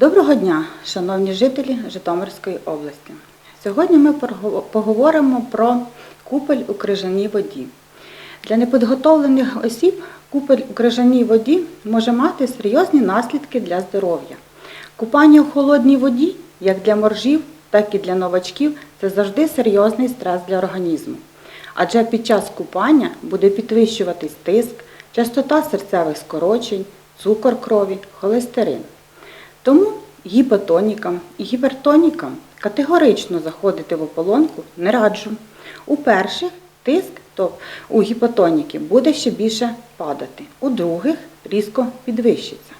Доброго дня, шановні жителі Житомирської області. Сьогодні ми поговоримо про купель у крижаній воді. Для непідготовлених осіб купель у крижаній воді може мати серйозні наслідки для здоров'я. Купання у холодній воді, як для моржів, так і для новачків, це завжди серйозний стрес для організму. Адже під час купання буде підвищуватись тиск, частота серцевих скорочень, цукор крові, холестерин. Тому гіпотонікам і гіпертонікам категорично заходити в ополонку не раджу. У перших тиск у гіпотоніки буде ще більше падати, у других різко підвищиться.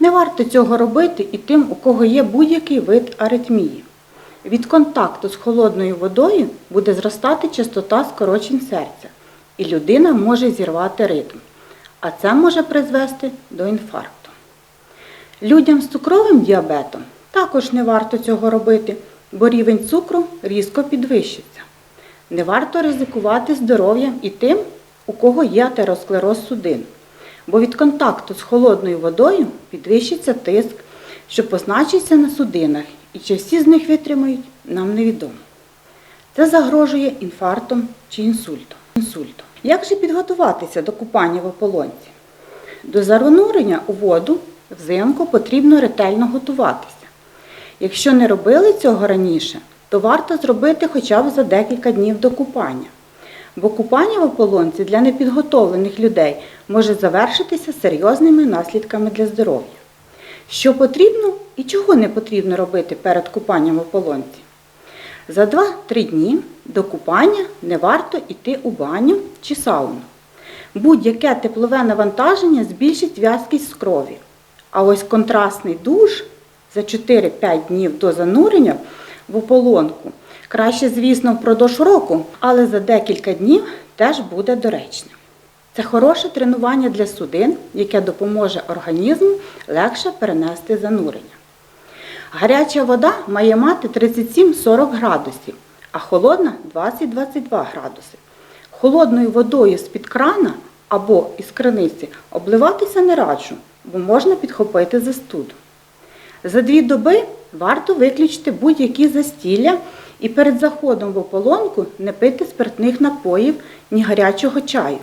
Не варто цього робити і тим, у кого є будь-який вид аритмії. Від контакту з холодною водою буде зростати частота скорочень серця, і людина може зірвати ритм, а це може призвести до інфаркту. Людям з цукровим діабетом також не варто цього робити, бо рівень цукру різко підвищиться. Не варто ризикувати здоров'ям і тим, у кого є атеросклероз судин, бо від контакту з холодною водою підвищиться тиск, що позначиться на судинах, і чи всі з них витримають, нам невідомо. Це загрожує інфарктом чи інсультом. інсультом. Як же підготуватися до купання в ополонці? До занурення у воду взимку потрібно ретельно готуватися. Якщо не робили цього раніше, то варто зробити хоча б за декілька днів до купання. Бо купання в ополонці для непідготовлених людей може завершитися серйозними наслідками для здоров'я. Що потрібно і чого не потрібно робити перед купанням в ополонці? За 2-3 дні до купання не варто йти у баню чи сауну. Будь-яке теплове навантаження збільшить в'язкість з крові. А ось контрастний душ за 4-5 днів до занурення в ополонку краще, звісно, впродовж року, але за декілька днів теж буде доречним. Це хороше тренування для судин, яке допоможе організму легше перенести занурення. Гаряча вода має мати 37-40 градусів, а холодна 20-22 градуси. Холодною водою з-під крана або із криниці обливатися не раджу, бо можна підхопити застуду. За дві доби варто виключити будь-які застілля і перед заходом в ополонку не пити спиртних напоїв ні гарячого чаю.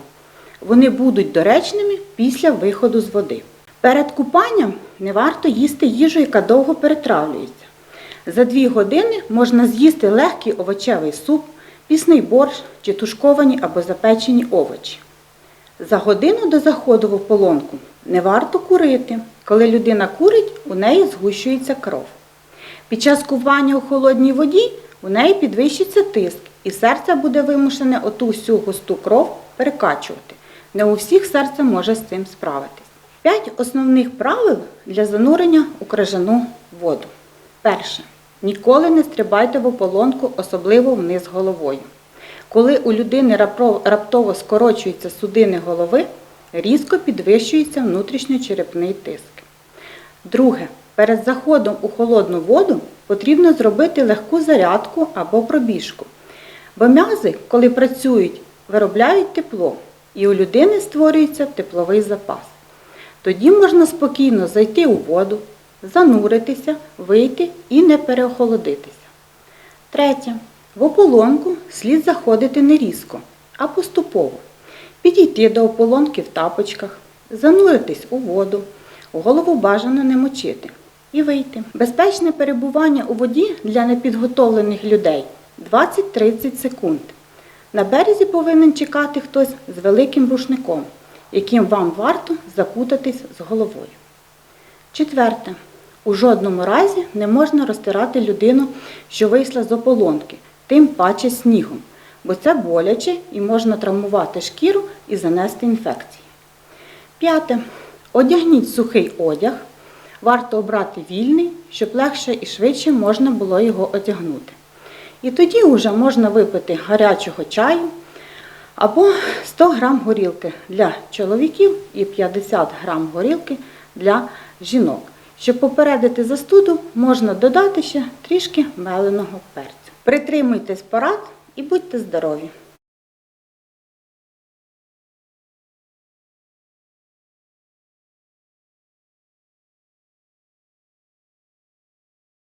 Вони будуть доречними після виходу з води. Перед купанням не варто їсти їжу, яка довго перетравлюється. За дві години можна з'їсти легкий овочевий суп, пісний борщ чи тушковані або запечені овочі. За годину до заходу в ополонку не варто курити. Коли людина курить, у неї згущується кров. Під час купання у холодній воді у неї підвищиться тиск, і серце буде вимушене оту всю густу кров перекачувати. Не у всіх серце може з цим справитись. П'ять основних правил для занурення у крижану воду. Перше. Ніколи не стрибайте в ополонку, особливо вниз головою. Коли у людини раптово скорочуються судини голови, різко підвищується внутрішньочерепний тиск. Друге. Перед заходом у холодну воду потрібно зробити легку зарядку або пробіжку. Бо м'язи, коли працюють, виробляють тепло, і у людини створюється тепловий запас. Тоді можна спокійно зайти у воду, зануритися, вийти і не переохолодитися. Третє. В ополонку слід заходити не різко, а поступово. Підійти до ополонки в тапочках, зануритись у воду, голову бажано не мочити і вийти. Безпечне перебування у воді для непідготовлених людей 20-30 секунд. На березі повинен чекати хтось з великим рушником, яким вам варто закутатись з головою. Четверте. У жодному разі не можна розтирати людину, що вийшла з ополонки, тим паче снігом, бо це боляче і можна травмувати шкіру і занести інфекції. П'яте. Одягніть сухий одяг. Варто обрати вільний, щоб легше і швидше можна було його одягнути. І тоді вже можна випити гарячого чаю або 100 грам горілки для чоловіків і 50 грам горілки для жінок. Щоб попередити застуду, можна додати ще трішки меленого перцю. Притримуйтесь порад і будьте здорові!